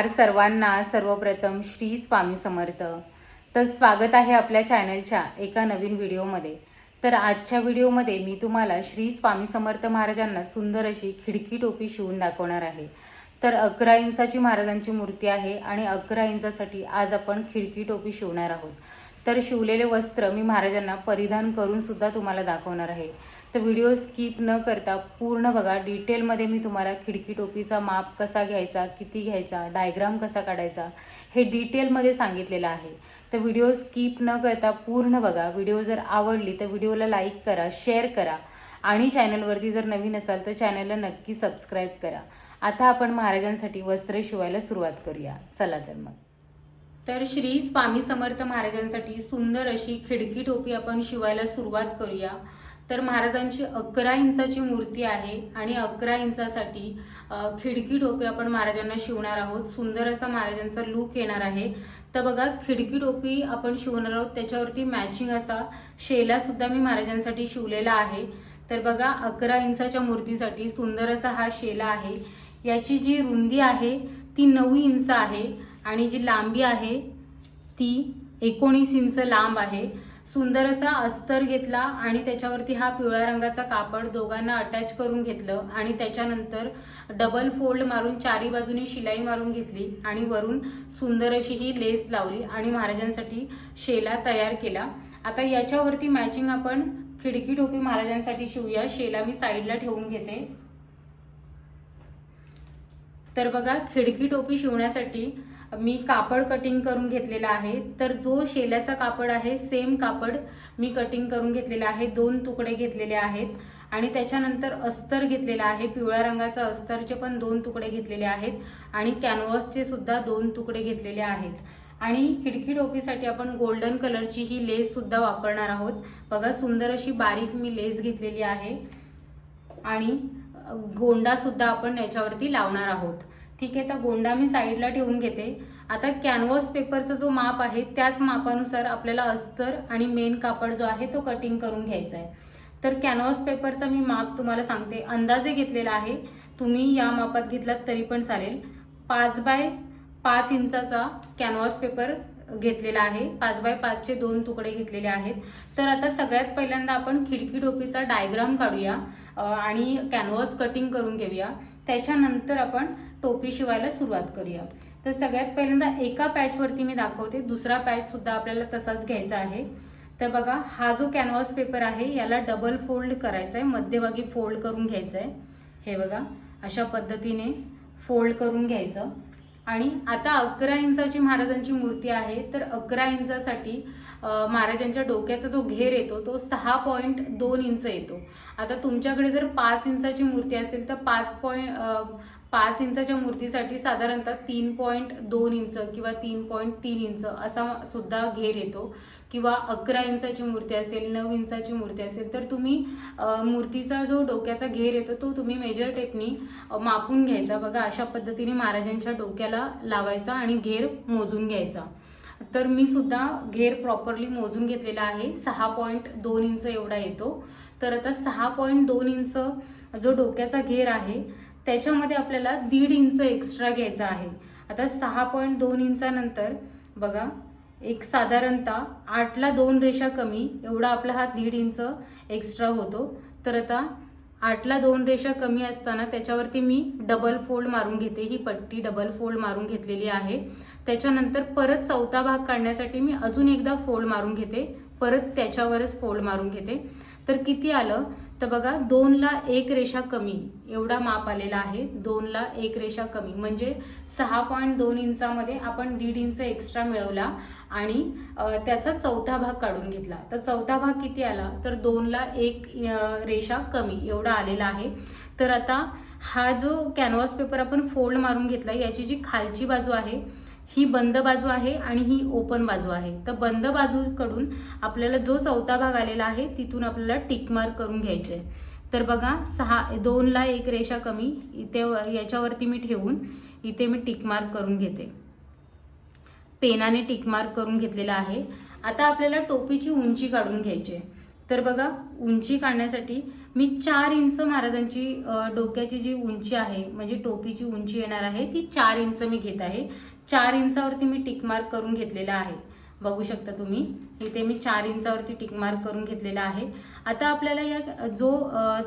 नमस्कार सर्वांना. सर्वप्रथम श्री स्वामी समर्थ. तर स्वागत आहे आपल्या चॅनलच्या एका नवीन व्हिडिओमध्ये. तर आजच्या व्हिडिओमध्ये मी तुम्हाला श्री स्वामी समर्थ महाराजांना सुंदर अशी खिडकी टोपी शिवून दाखवणार आहे. तर अकरा इंचाची महाराजांची मूर्ती आहे आणि अकरा इंचासाठी आज आपण खिडकी टोपी शिवणार आहोत. तर शिवलेले वस्त्र मी महाराजांना परिधान करून सुद्धा तुम्हाला दाखवणार आहे. तर व्हिडिओ स्किप न करता पूर्ण बघा. डिटेलमध्ये मी तुम्हाला खिडकी टोपीचा माप कसा घ्यायचा किती घ्यायचा डायग्राम कसा काढायचा हे डिटेलमध्ये सांगितलेलं आहे. तर व्हिडिओ स्किप न करता पूर्ण बघा. व्हिडिओ जर आवडली तर व्हिडिओला लाईक करा शेअर करा. आणि चॅनलवरती जर नवीन असाल तर चॅनलला नक्की सबस्क्राईब करा. आता आपण महाराजांसाठी वस्त्र शिवायला सुरुवात करूया. चला तर मग. तर श्री स्वामी समर्थ महाराजांसाठी सुंदर अशी खिडकी टोपी आपण शिवायला सुरुवात करूया. तर महाराजांची अकरा इंचाची मूर्ती आहे आणि अकरा इंचासाठी खिडकी टोपी आपण महाराजांना शिवणार आहोत. सुंदर असा महाराजांचा लुक येणार आहे. तर बघा खिडकी टोपी आपण शिवणार आहोत. त्याच्यावरती मॅचिंग असा शेलासुद्धा मी महाराजांसाठी शिवलेला आहे. तर बघा अकरा इंचाच्या मूर्तीसाठी सुंदर असा हा शेला आहे. याची जी रुंदी आहे ती नऊ इंच आहे आणि जी लांबी आहे ती एकोणीस इंच लांब आहे. सुंदर असा अस्तर घेतला आणि त्याच्यावरती हा पिवळ्या रंगाचा कापड दोघांना अटॅच करून घेतलं आणि त्याच्यानंतर डबल फोल्ड मारून चारी बाजूने शिलाई मारून घेतली आणि वरून सुंदर अशी ही लेस लावली आणि महाराजांसाठी शेला तयार केला. आता याच्यावरती मॅचिंग आपण खिडकी टोपी महाराजांसाठी शिवूया. शेला मी साईडला ठेवून घेते. तर बघा खिडकी टोपी शिवण्यासाठी मी कापड कटिंग करून घेतलेला आहे. तर जो शेल्याचा कापड आहे सेम कापड मी कटिंग करून घेतलेला आहे. दोन तुकडे घेतलेले आहेत. आणि त्याच्यानंतर अस्तर घेतलेला आहे. पिवळ्या रंगाचा अस्तरचे पण दोन तुकडे घेतलेले आहेत. आणि कॅनव्हासचे सुद्धा दोन तुकडे घेतलेले आहेत. आणि खिडकी टोपीसाठी आपण गोल्डन कलरची ही लेस सुद्धा वापरणार आहोत. बघा सुंदर अशी बारीक मी लेस घेतलेली आहे. आणि गोंडा सुद्धा आपण याच्यावरती लावणार आहोत. ठीक आहे तर गोंडा मी साईडला ठेवून घेते. आता कॅनव्हास पेपरचा जो माप आहे त्याच मापानुसार आपल्याला अस्तर आणि मेन कापड जो आहे तो कटिंग करून घ्यायचा आहे. तर कॅनव्हास पेपरचा मी माप तुम्हाला सांगते. अंदाजे घेतलेला आहे. तुम्ही या मापात घेतलात तरी पण चालेल. पाच बाय पाच इंचाचा कॅनव्हास पेपर घेतलेला आहे. पाच बाय पाचचे दोन तुकडे घेतलेले आहेत. तर आता सगळ्यात पहिल्यांदा आपण खिडकी टोपीचा डायग्राम काढूया. आणि कॅनव्हास कटिंग करून घेऊया. त्याच्यानंतर आपण टोपी शिवायला सुरुवात करूया. तर सगळ्यात पहिल्यांदा एका पॅचवरती मी दाखवते. दुसरा पॅचसुद्धा आपल्याला तसाच घ्यायचा आहे. तर बघा हा जो कॅनव्हास पेपर आहे याला डबल फोल्ड करायचा आहे मध्यभागी फोल्ड करून घ्यायचं आहे हे बघा अशा पद्धतीने फोल्ड करून घ्यायचं. आणि आता अकरा इंचाची महाराजांची मूर्ती आहे तर अकरा इंचासाठी महाराजांच्या डोक्याचा जो घेर येतो तो सहा पॉईंट दोन इंच येतो. आता तुमच्याकडे जर पाच इंचाची मूर्ती असेल तर पाच पॉईंट पाच इंचाच्या मूर्तीसाठी साधारणतः तीन पॉईंट दोन इंच किंवा तीन पॉईंट तीन इंच असा सुद्धा घेर येतो. किंवा अकरा इंचाची मूर्ती असेल नऊ इंचाची मूर्ती असेल तर तुम्ही मूर्तीचा जो डोक्याचा घेर येतो तो तुम्ही मेजर टेपनी मापून घ्यायचा. बघा अशा पद्धतीने महाराजांच्या डोक्याला लावायचा आणि घेर मोजून घ्यायचा. तर मी सुद्धा घेर प्रॉपरली मोजून घेतलेला आहे. सहा पॉईंट दोन इंच एवढा येतो. तर आता सहा पॉईंट दोन इंच जो डोक्याचा घेर आहे त्याच्यामध्ये आपल्याला दीड इंच एक्स्ट्रा घ्यायचा आहे. आता सहा पॉईंट दोन इंचानंतर बघा एक साधारणतः आठला दोन रेषा कमी एवढा आपला हा दीड इंच एक्स्ट्रा होतो. तर आता आठला दोन रेषा कमी असताना त्याच्यावरती मी डबल फोल्ड मारून घेते. ही पट्टी डबल फोल्ड मारून घेतलेली आहे. त्याच्यानंतर परत चौथा भाग काढण्यासाठी मी अजून एकदा फोल्ड मारून घेते. परत त्याच्यावरच फोल्ड मारून घेते. तर किती आलं? तर बघा दोनला एक रेषा कमी एवढा माप आलेला आहे दोनला एक रेषा कमी. म्हणजे सहा पॉईंट दोन इंचामध्ये आपण दीड इंच एक्स्ट्रा मिळवला आणि त्याचा चौथा भाग काढून घेतला. तर चौथा भाग किती आला? तर दोनला एक रेषा कमी एवढा आलेला आहे. तर आता हा जो कॅनव्हास पेपर आपण फोल्ड मारून घेतला याची जी खालची बाजू आहे ही बंद बाजू आहे आणि ही ओपन बाजू आहे. तर बंद बाजूकडून आपल्याला जो चौथा भाग आलेला आहे तिथून आपल्याला टिक मार्क करून घ्यायचे आहे. तर बघा सहा दोनला एक रेषा कमी इथे याच्यावरती मी ठेवून इथे मी टिक मार्क करून घेते. पेनाने टिक मार्क करून घेतलेला आहे. आता आपल्याला टोपीची उंची काढून घ्यायची आहे. तर बघा उंची काढण्यासाठी मी चार इंच महाराजांची डोक्याची जी उंची आहे म्हणजे टोपीची उंची येणार आहे ती चार इंच मी घेत आहे. चार इंचावरती मी टिक मार्क करून घेतलेला आहे. बघू शकता तुम्ही. इथे मी चार इंचावरती टिक मार्क करून घेतलेला आहे. आता आपल्याला या जो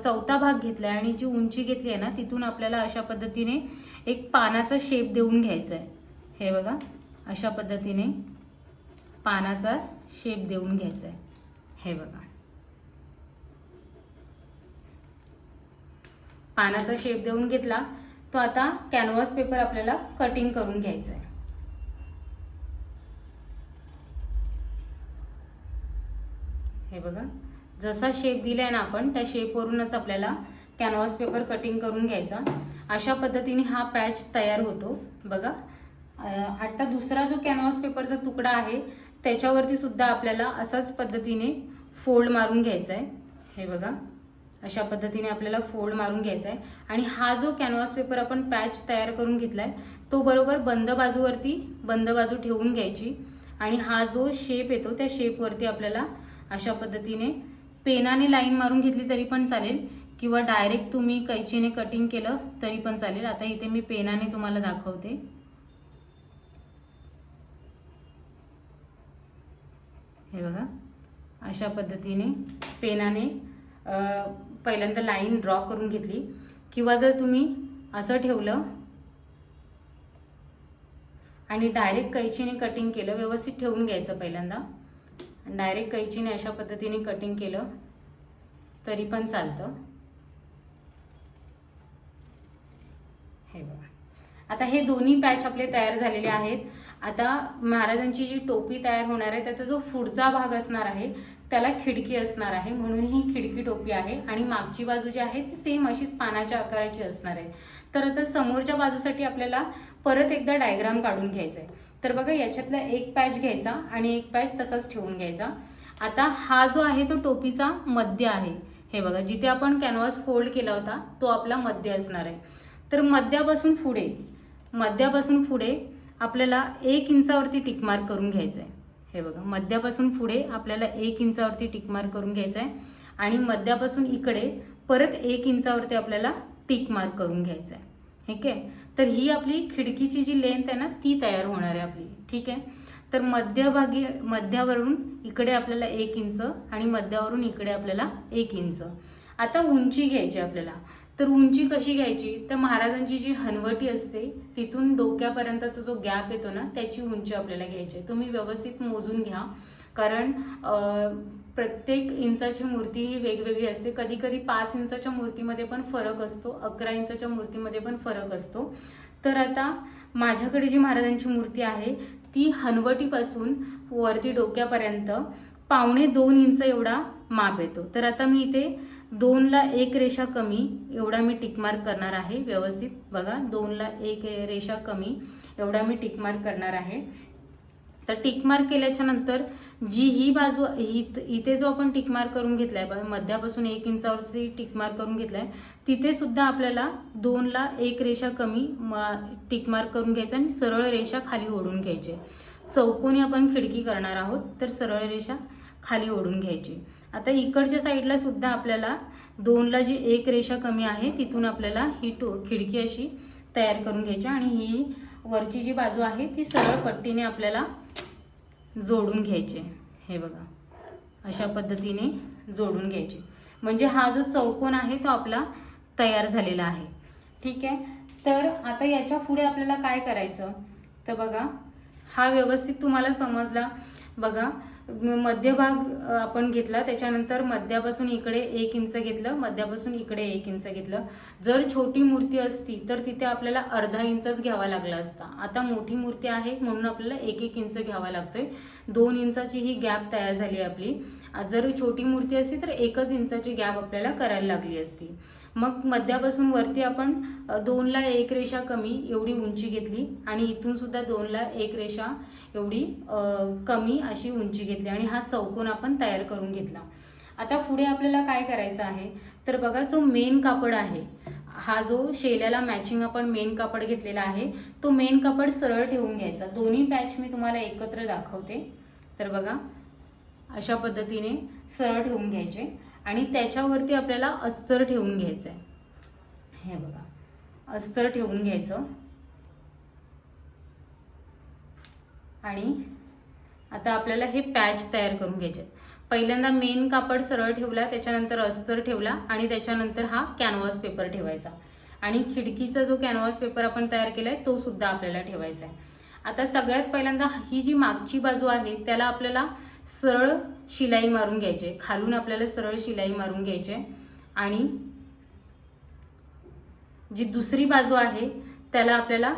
चौथा भाग घेतला आहे आणि जी उंची घेतली आहे ना तिथून आपल्याला अशा पद्धतीने एक पानाचा शेप देऊन घ्यायचा आहे हे बघा. अशा पद्धतीने पानाचा शेप देऊन घ्यायचा आहे हे बघा. पानाचा शेप देऊन घेतला. तो आता कॅनव्हास पेपर आपल्याला कटिंग करून घ्यायचा आहे हे बघा. जसा शेप दिला आहे ना आपण त्या शेपवरूनच आपल्याला कॅनव्हास पेपर कटिंग करून घ्यायचा. अशा पद्धतीने हा पॅच तयार होतो. बघा. आता दुसरा जो कॅनव्हास पेपरचा तुकडा आहे त्याच्यावरती सुद्धा आपल्याला असाच पद्धतीने फोल्ड मारून घ्यायचा आहे हे बघा. अशा पद्धतीने आपल्याला फोल्ड मारून घ्यायचा आहे आणि हा जो कॅनव्हास पेपर आपण पॅच तयार करून घेतला आहे तो बरोबर बंद बाजूवरती बंद बाजू ठेवून घ्यायची. आणि हा जो शेप येतो त्या शेपवरती आपल्याला अशा पद्धतीने पेनाने लाईन मारून घेतली तरी पण चालेल. किंवा डायरेक्ट तुम्ही कैचीने कटिंग केलं तरी पण चालेल. आता इथे मी पेनाने तुम्हाला दाखवते. हे बघा. अशा पद्धतीने पेनाने पहिल्यांदा लाईन ड्रॉ करून घेतली. किंवा जर तुम्ही असं ठेवलं आणि डायरेक्ट कैचीने कटिंग केलं व्यवस्थित ठेवून घ्यायचं पहिल्यांदा. डायरेक्ट कैचीने अशा पद्धतीने कटिंग केलं तरी पण चालतं. हे बघा. आता हे दोन्ही पॅच आपले तयार झालेले आहेत. आता महाराजांची जी टोपी तयार होणार आहे त्याचा जो पुढचा भाग असणार आहे त्याला खिडकी असणार आहे. म्हणून ही खिडकी टोपी आहे आणि मागची बाजू जी आहे ती सेम अशीच पानाच्या आकाराची असणार आहे. तर आता समोरच्या बाजूसाठी आपल्याला परत एकदा डायग्राम काढून घ्यायचा आहे तर बघा याच्यातला एक पॅच घ्यायचा आणि एक पॅच तसाच ठेवून घ्यायचा. आता हा जो आहे तो टोपीचा मध्य आहे. हे बघा जिथे आपण कॅनव्हास फोल्ड केला होता तो आपला मध्य असणार आहे. तर मध्यापासून पुढे मध्यापासून पुढे आपल्याला एक इंचावरती टिकमार्क करून घ्यायचं आहे हे बघा मध्यापासून पुढे आपल्याला एक इंचावरती टिकमार्क करून घ्यायचं आहे आणि मध्यापासून इकडे परत एक इंचावरती आपल्याला टिक मार्क करून घ्यायचं आहे ठीक आहे? तर ही आपली खिडकीची जी लेंथ आहे ना ती तयार होणार आहे आपली. ठीक आहे? तर मध्यभागी मध्यावरून इकडे आपल्याला एक इंच आणि मध्यावरून इकडे आपल्याला एक इंच. आता उंची घ्यायची आपल्याला. तर उंची कशी घ्यायची? तर महाराजांची जी हनवटी असते तिथून डोक्यापर्यंतचा जो गॅप येतो ना त्याची उंची आपल्याला घ्यायची आहे. तुम्ही व्यवस्थित मोजून घ्या. कारण प्रत्येक इंचाची मूर्ती ही वेगवेगळी असते. कधी कधी पाच इंचाच्या मूर्तीमध्ये पण फरक असतो अकरा इंचाच्या मूर्तीमध्ये पण फरक असतो. तर आता माझ्याकडे जी महाराजांची मूर्ती आहे ती हनवटीपासून वरती डोक्यापर्यंत पावणे दोन इंच एवढा माप येतो. तर आता मी इथे दोनला एक रेषा कमी एवढा मी टिकमार्क करणार आहे. व्यवस्थित बघा दोनला एक रेषा कमी एवढा मी टिकमार्क करणार आहे. तर टिकमार्क केल्याच्यानंतर जी ही बाजू ही इथे जो आपण टिकमार्क करून घेतलाय मध्यापासून एक इंचावरती टिकमार्क करून घेतलाय तिथे सुद्धा आपल्याला दोनला एक रेषा कमी टिकमार्क करून घ्यायचा आणि सरळ रेषा खाली ओढून घ्यायची. चौकोनी आपण खिडकी करणार आहोत तर सरळ रेषा खाली ओढून घ्यायची. आता इकडच्या साईडला सुद्धा आपल्याला दोनला जी एक रेषा कमी आहे तिथून आपल्याला ही टो खिडकी अशी तयार करून घ्यायची आणि ही वरची जी बाजू आहे ती सरळ पट्टीने आपल्याला जोडून घ्यायचे. हे बघा. अशा पद्धतीने जोडून घ्यायचे. म्हणजे हा जो चौकोन आहे तो आपला तयार झालेला आहे. ठीक आहे? तर आता याच्यापुढे आपल्याला काय करायचं? तर बघा हा व्यवस्थित तुम्हाला समजला. बघा मध्यभाग आपण घेतला. त्याच्यानंतर मध्यापासून इकडे एक इंच घेतलं. मध्यापासून इकडे एक इंच घेतलं. जर छोटी मूर्ती असती तर तिथे आपल्याला अर्धा इंचच घ्यावा लागला असता. आता मोठी मूर्ती आहे म्हणून आपल्याला एक एक इंच घ्यावा लागतोय. दोन इंचाची ही गॅप तयार झाली आहे आपली. जर छोटी मूर्ती असती तर एकच इंचाची गॅप आपल्याला करायला लागली असती. मग मध्यापासून वरती आपण दोनला एक रेषा कमी एवढी उंची घेतली आणि इथून सुद्धा दोनला एक रेषा एवढी कमी अशी उंची घेतली आणि हा चौकोन आपण तयार करून घेतला. आता पुढे आपल्याला काय करायचं आहे? तर बघा जो मेन कापड आहे हा जो शेल्याला मॅचिंग आपण मेन कापड घेतलेला आहे तो मेन कापड सरळ ठेवून घ्यायचा. दोन्ही पॅच मी तुम्हाला एकत्र दाखवते. तर बघा अशा पद्धतीने सरळ ठेवून घ्यायचे आणि त्याच्यावरती आपल्याला अस्तर ठेवून घ्यायचं आहे हे बघा. अस्तर ठेवून घ्यायचं. आणि आता आपल्याला हे पॅच तयार करून घ्यायचे पहिल्यांदा मेन कापड सरळ ठेवला त्याच्यानंतर अस्तर ठेवला आणि त्याच्यानंतर हा कॅनव्हास पेपर ठेवायचा. आणि खिडकीचा जो कॅनव्हास पेपर आपण तयार केला तो सुद्धा आपल्याला ठेवायचा आहे आता सगळ्यात पहिल्यांदा ही जी मागची बाजू आहे त्याला आपल्याला सरळ शिलाई मारून घ्यायची आहे. खालून आपल्याला सरळ शिलाई मारून घ्यायची आहे. आणि जी दुसरी बाजू आहे त्याला आपल्याला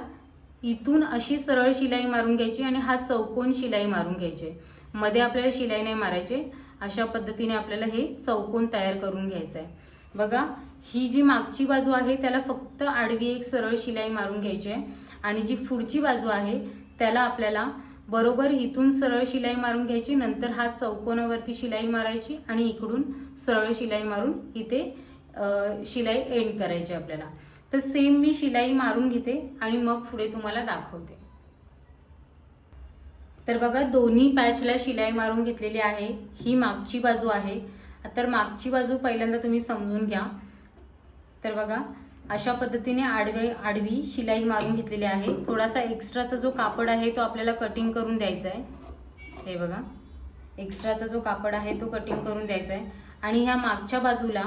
इथून अशी सरळ शिलाई मारून घ्यायची आणि हा चौकोन शिलाई मारून घ्यायचे मध्ये आपल्याला शिलाई नाही मारायचे अशा पद्धतीने आपल्याला हे चौकोन तयार करून घ्यायचं आहे बघा ही जी मागची बाजू आहे त्याला फक्त आडवी एक सरळ शिलाई मारून घ्यायची आहे आणि जी पुढची बाजू आहे त्याला आपल्याला बरोबर इथून सरळ शिलाई मारून घ्यायची नंतर हा चौकोनावरती शिलाई मारायची आणि इकडून सरळ शिलाई मारून इथे शिलाई एंड करायची आपल्याला. तर सेम मी शिलाई मारून घेते आणि मग पुढे तुम्हाला दाखवते. तर बघा दोन्ही पॅचला शिलाई मारून घेतलेली आहे. ही मागची बाजू आहे. तर मागची बाजू पहिल्यांदा तुम्ही समजून घ्या. तर बघा अशा पद्धतीने आडवे आडवी शिलाई मारून घेतलेली आहे. थोडासा एक्स्ट्राचा जो कापड आहे तो आपल्याला कटिंग करून द्यायचा आहे. हे बघा. एक्स्ट्राचा जो कापड आहे तो कटिंग करून द्यायचा आहे. आणि ह्या मागच्या बाजूला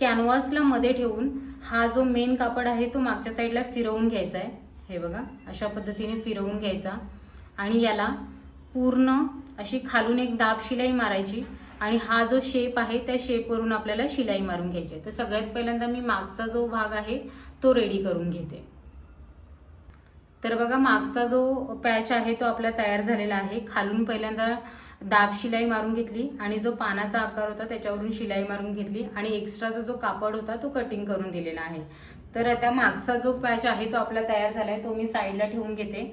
कॅनव्हासला मध्ये ठेवून हा जो मेन कापड आहे तो मागच्या साईडला फिरवून घ्यायचा आहे. हे बघा. अशा पद्धतीने फिरवून घ्यायचा. आणि याला पूर्ण अशी खालून एक दाब शिलाई मारायची. आणि हा जो शेप आहे त्या शेपवरून आपल्याला शिलाई मारून घ्यायची आहे. तर सगळ्यात पहिल्यांदा मी मागचा जो भाग आहे तो रेडी करून घेते. तर बघा मागचा जो पॅच आहे तो आपला तयार झालेला आहे. खालून पहिल्यांदा दाब शिलाई मारून घेतली आणि जो पानाचा आकार होता त्याच्यावरून शिलाई मारून घेतली आणि एक्स्ट्राचा जो कापड होता तो कटिंग करून दिलेला आहे. तर आता मागचा जो पॅच आहे तो आपला तयार झाला आहे तो मी साईडला ठेवून घेते.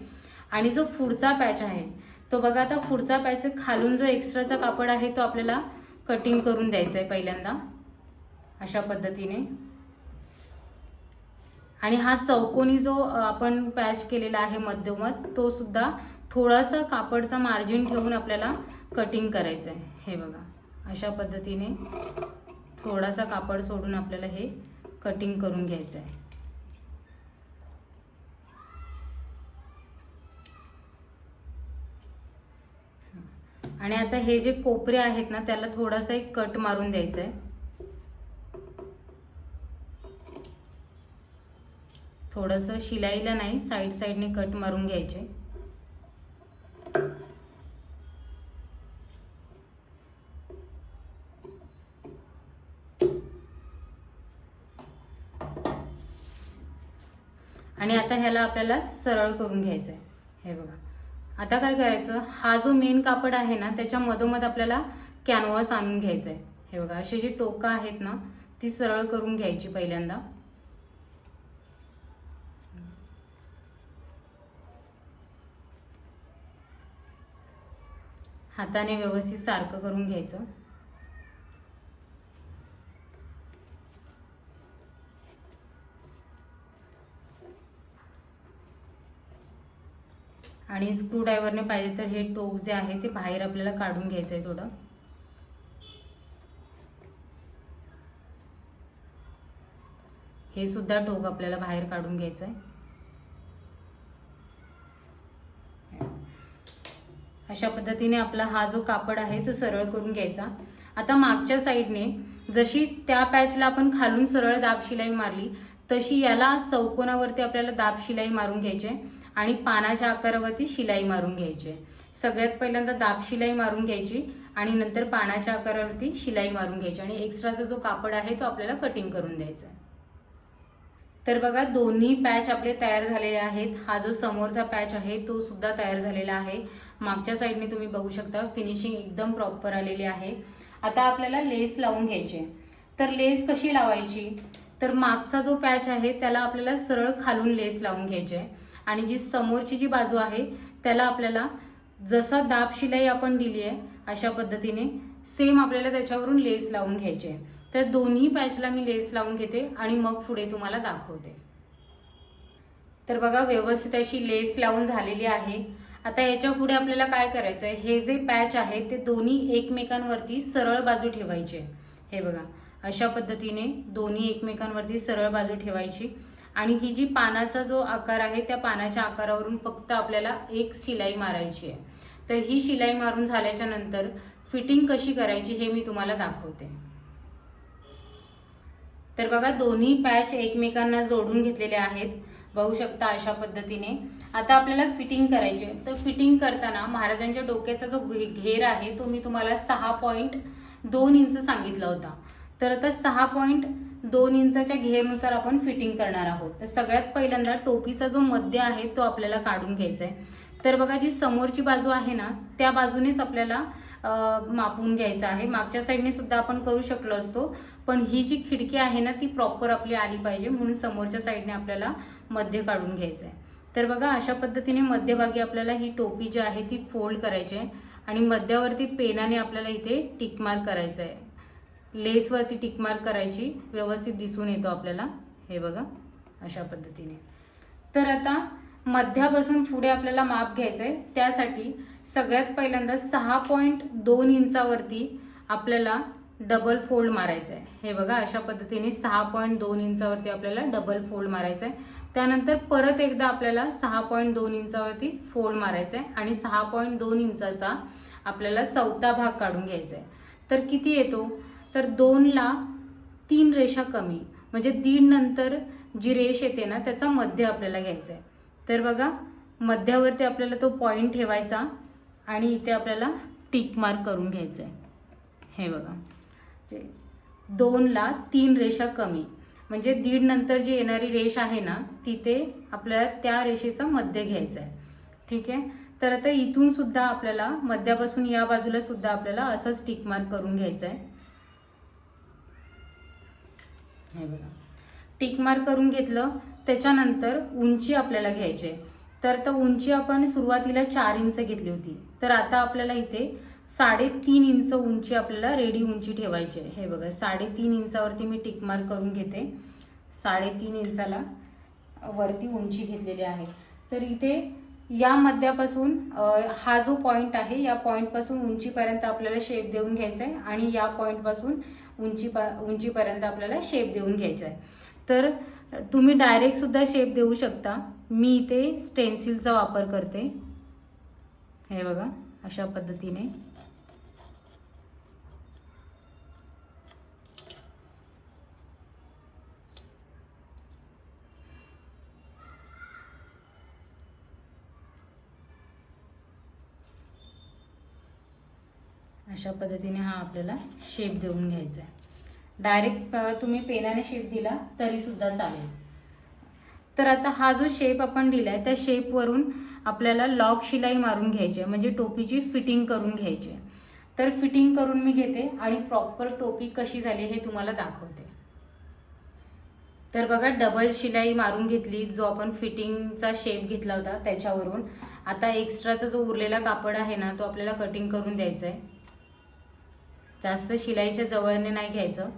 आणि जो पुढचा पॅच आहे तो बघा आता पुढचा पॅच खालून जो एक्स्ट्राचा कापड आहे तो आपल्याला कटिंग करून द्यायचा आहे पहिल्यांदा. अशा पद्धतीने. आणि हा चौकोनी जो आपण पॅच केलेला आहे मध्यमत तो सुद्धा थोडासा कापडचा मार्जिन ठेवून आपल्याला कटिंग करायचं आहे हे बघा. अशा पद्धतीने थोडासा कापड सोडून आपल्याला हे कटिंग करून घ्यायचं आहे आणि आता हे जे कोपरे आहेत ना त्याला थोडासा एक कट मारून द्यायचा आहे थोडंसं शिलाईला नाही साईड साईडने कट मारून घ्यायचे. आणि आता ह्याला आपल्याला सरळ करून घ्यायचं आहे हे बघा. आता काय करायचं? हा जो मेन कापड आहे ना त्याच्या मधोमध आपल्याला कॅनव्हास आणून घ्यायचं आहे हे बघा अशी जी टोकं आहेत ना ती सरळ करून घ्यायची पहिल्यांदा. हाताने व्यवस्थित सारखं करून घ्यायचं. आणि स्क्रूड्रायव्हरने पाहिजे तर हे टोक जे आहे ते बाहेर आपल्याला काढून घ्यायचं आहे थोडं. हे सुद्धा टोक आपल्याला बाहेर काढून घ्यायचं आहे अशा पद्धतीने आपला हा जो कापड आहे तो सरळ करून घ्यायचा. आता मागच्या साईडने जशी त्या पॅचला आपण खालून सरळ दाब शिलाई मारली तशी याला चौकोनावरती आपल्याला दाब शिलाई मारून घ्यायची. आहे आणि पानाच्या आकारावरती शिलाई मारून घ्यायची. आहे सगळ्यात पहिल्यांदा दाब शिलाई मारून घ्यायची आणि नंतर पानाच्या आकारावरती शिलाई मारून घ्यायची आणि एक्स्ट्राचा जो कापड आहे तो आपल्याला कटिंग करून द्यायचा आहे. तर बघा दोन्ही पॅच आपले तयार झालेले आहेत. हा जो समोरचा पॅच आहे तो सुद्धा तयार झालेला आहे. मागच्या साईडने तुम्ही बघू शकता फिनिशिंग एकदम प्रॉपर आलेली आहे. आता आपल्याला लेस लावून घ्यायचे तर लेस कशी लावायची? तर मागचा जो पॅच आहे त्याला आपल्याला सरळ खालून लेस लावून घ्यायची आहे. आणि जी समोरची जी बाजू आहे त्याला आपल्याला जसा दाब शिलाई आपण दिली आहे अशा पद्धतीने सेम आपल्याला त्याच्यावरून लेस लावून घ्यायची. आहे तर दोन्ही पॅचला मी लेस लावून घेते आणि मग पुढे तुम्हाला दाखवते. तर बघा व्यवस्थित अशी लेस लावून झालेली आहे. आता याच्यापुढे आपल्याला काय करायचं आहे हे जे पॅच आहे ते दोन्ही एकमेकांवरती सरळ बाजू ठेवायचे. हे बघा अशा पद्धतीने दोन्ही एकमेकांवरती सरळ बाजू ठेवायची. आणि ही जी पानाचा जो आकार आहे त्या पानाच्या आकारावरून फक्त आपल्याला एक शिलाई मारायची आहे. तर ही शिलाई मारून झाल्याच्यानंतर फिटिंग कशी करायची हे मी तुम्हाला दाखवते. तर बघा दोन्ही पॅच एकमेकांना जोडून घेतलेले आहेत. बघू शकता अशा पद्धतीने. आता आपल्याला फिटिंग करायची आहे. तर फिटिंग करताना महाराजांच्या डोक्याचा जो घे- घेर आहे तो मी तुम्हाला सहा पॉईंट दोन इंच सांगितला होता. तर आता सहा पॉईंट दोन इंचाच्या घेनुसार आपण फिटिंग करणार आहोत. तर सगळ्यात पहिल्यांदा टोपीचा जो मध्य आहे तो आपल्याला काढून घ्यायचा आहे. तर बघा जी समोरची बाजू आहे ना त्या बाजूनेच आपल्याला मापून घ्यायचं आहे. मागच्या साईडने सुद्धा आपण करू शकलो असतो पण ही जी खिडकी आहे ना ती प्रॉपर आपली आली पाहिजे म्हणून समोरच्या साईडने आपल्याला मध्य काढून घ्यायचं आहे. तर बघा अशा पद्धतीने मध्यभागी आपल्याला ही टोपी जी आहे ती फोल्ड करायची आहे आणि मध्यावरती पेनाने आपल्याला इथे टिकमार करायचं आहे. लेसवरती टिकमार्क करायची व्यवस्थित दिसून येतो आपल्याला. हे बघा अशा पद्धतीने. तर आता मध्यापासून पुढे आपल्याला माप घ्यायचं आहे त्यासाठी सगळ्यात पहिल्यांदा सहा पॉईंट दोन इंचावरती आपल्याला डबल फोल्ड मारायचं आहे हे बघा अशा पद्धतीने सहा पॉईंट दोन इंचावरती आपल्याला डबल फोल्ड मारायचं आहे त्यानंतर परत एकदा आपल्याला सहा पॉईंट दोन इंचावरती फोल्ड मारायचं आहे आणि सहा पॉईंट दोन इंचाचा आपल्याला चौथा भाग काढून घ्यायचा आहे तर किती येतो? तर दोनला तीन रेषा कमी म्हणजे दीड नंतर जी रेष येते ना त्याचा मध्य आपल्याला घ्यायचा आहे तर बघा मध्यावरती आपल्याला तो पॉईंट ठेवायचा आणि इथे आपल्याला टिक मार्क करून घ्यायचं आहे हे बघा. जे दोनला तीन रेषा कमी म्हणजे दीड नंतर जी येणारी रेष आहे ना तिथे आपल्याला त्या रेषेचा मध्य घ्यायचा आहे ठीक आहे? तर आता इथून सुद्धा आपल्याला मध्यापासून या बाजूला सुद्धा आपल्याला असंच टिक मार्क करून घ्यायचं आहे हे बघा. टिक मार्क करून घेतलं त्याच्यानंतर उंची आपल्याला घ्यायची आहे. तर तर उंची आपण सुरुवातीला चार इंच घेतली होती. तर आता आपल्याला इथे साडेतीन इंच उंची आपल्याला रेडी उंची ठेवायची आहे. हे बघा साडेतीन इंचावरती मी टिक मार्क करून घेते. साडेतीन इंचाला वरती उंची घेतलेली आहे. तर इथे या मध्यापासून हा जो पॉईंट आहे या पॉईंटपासून उंचीपर्यंत आपल्याला शेप देऊन घ्यायचा आहे आणि या पॉईंटपासून उंची उंचीपर्यंत आपल्याला शेप देऊन घ्यायचा आहे तर तुम्ही डायरेक्टसुद्धा शेप देऊ शकता. मी इथे स्टेन्सिलचा वापर करते. हे बघा अशा पद्धतीने. अशा पद्धतीने हा आपल्याला शेप देऊन घ्यायचा आहे. डायरेक्ट तुम्ही पेनाने शेप दिला तरीसुद्धा चालेल. तर आता हा जो शेप आपण दिला आहे त्या शेपवरून आपल्याला लॉक शिलाई मारून घ्यायची आहे. म्हणजे टोपीची फिटिंग करून घ्यायची आहे. तर फिटिंग करून मी घेते आणि प्रॉपर टोपी कशी झाली हे तुम्हाला दाखवते. तर बघा डबल शिलाई मारून घेतली जो आपण फिटिंगचा शेप घेतला होता त्याच्यावरून. आता एक्स्ट्राचा जो उरलेला कापड आहे ना तो आपल्याला कटिंग करून द्यायचा आहे. जास्त शिलाईच्या जवळने नाही घ्यायचं.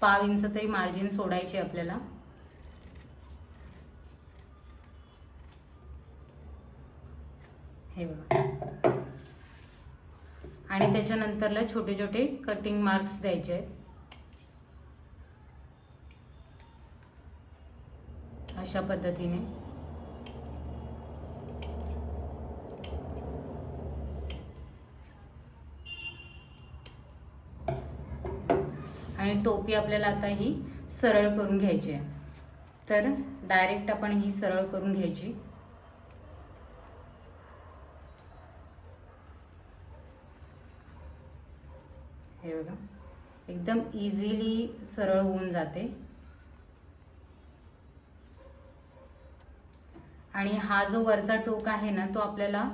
पाव इंच तरी मार्जिन सोडायचे आपल्याला. हे बघा. आणि त्याच्यानंतरला छोटे छोटे कटिंग मार्क्स द्यायचे आहेत. अशा पद्धतीने. त्यामुळे टोपी आपल्याला आता ही सरळ करून घ्यायची आहे. तर डायरेक्ट आपण ही सरळ करून घ्यायची. हे बघा. एकदम इझिली सरळ होऊन जाते. आणि हा जो वरचा टोक आहे ना तो आपल्याला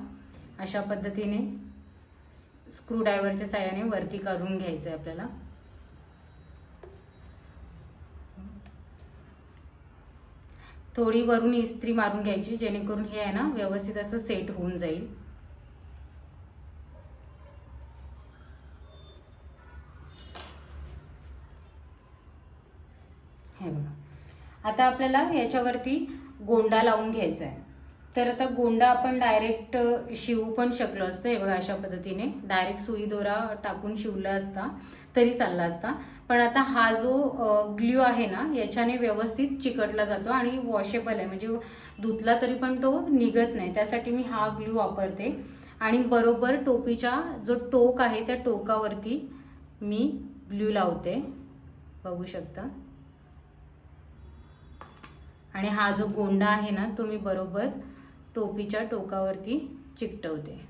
अशा पद्धतीने स्क्रूड्रायव्हरच्या साह्याने वरती काढून घ्यायचं आहे आपल्याला. थोडी वरून इस्त्री मारून घ्यायची जेणेकरून हे आहे ना व्यवस्थित असं सेट होऊन जाईल. हे बघा. आता आपल्याला याच्यावरती गोंडा लावून घ्यायचा आहे. तर आता गोंडा आपण डायरेक्ट शिवू पण शकलो असतो. हे बघा अशा पद्धतीने. डायरेक्ट सुई दोरा टाकून शिवला असता. तरी चालला असता. पण आता हा जो ग्ल्यू आहे ना याच्याने व्यवस्थित चिकटला जातो आणि वॉशेबल आहे. म्हणजे धुतला तरी पण तो निघत नाही. त्यासाठी मी हा ग्ल्यू वापरते. आणि बरोबर टोपीच्या जो टोक आहे त्या टोकावरती मी ग्ल्यू लावते. बघू शकता. आणि हा जो गोंडा आहे ना तो मी बरोबर टोपीच्या टोकावरती चिकटवते.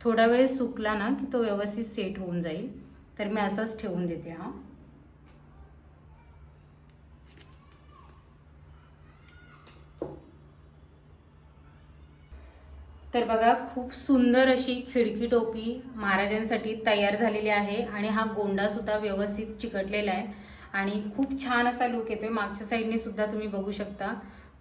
थोडा वेळ सुकला ना की तो व्यवस्थित सेट होऊन जाईल. तर मी असंच ठेवून देते हा. तर बघा खूप सुंदर अशी खिडकी टोपी महाराजांसाठी तयार झालेली आहे आणि हा गोंडासुद्धा व्यवस्थित चिकटलेला आहे. आणि खूप छान असा लुक येतो आहे मागच्या साईडने सुद्धा तुम्ही बघू शकता.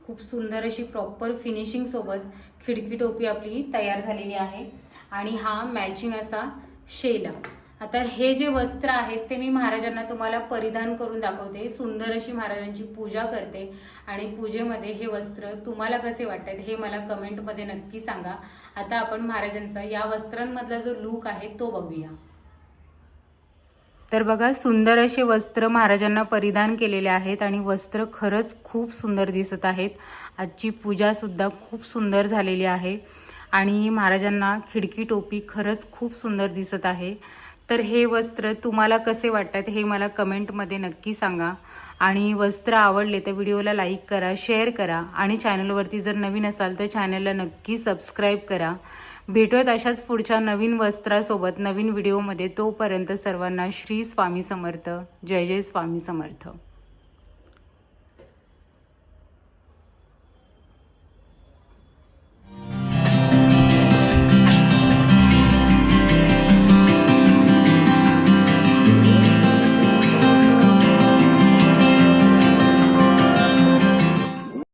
खूप सुंदर अशी प्रॉपर फिनिशिंगसोबत खिडकी टोपी आपली तयार झालेली आहे. आणि हा मॅचिंग असा शेला. आता हे जे वस्त्र आहेत ते मी महाराजांना तुम्हाला परिधान करून दाखवते. सुंदर अशी महाराजांची पूजा करते आणि पूजेमध्ये हे वस्त्र तुम्हाला कसे वाटतात हे मला कमेंटमध्ये नक्की सांगा. आता आपण महाराजांचा या वस्त्रांमधला जो लूक आहे तो बघूया. तर बघा सुंदर असे वस्त्र महाराजांना परिधान केलेले आहेत आणि वस्त्र खरंच खूप सुंदर दिसत आहेत. आजची पूजासुद्धा खूप सुंदर झालेली आहे आणि महाराजांना खिडकी टोपी खरंच खूप सुंदर दिसत आहे. तर हे वस्त्र तुम्हाला कसे वाटतात हे मला कमेंटमध्ये नक्की सांगा. आणि वस्त्र आवडले तर व्हिडिओला लाईक करा शेअर करा आणि चॅनलवरती जर नवीन असाल तर चॅनलला नक्की सबस्क्राईब करा. भेटूयात अशाच पुढच्या नवीन वस्त्रासोबत नवीन व्हिडिओमध्ये. तोपर्यंत सर्वांना श्री स्वामी समर्थ. जय जय स्वामी समर्थ.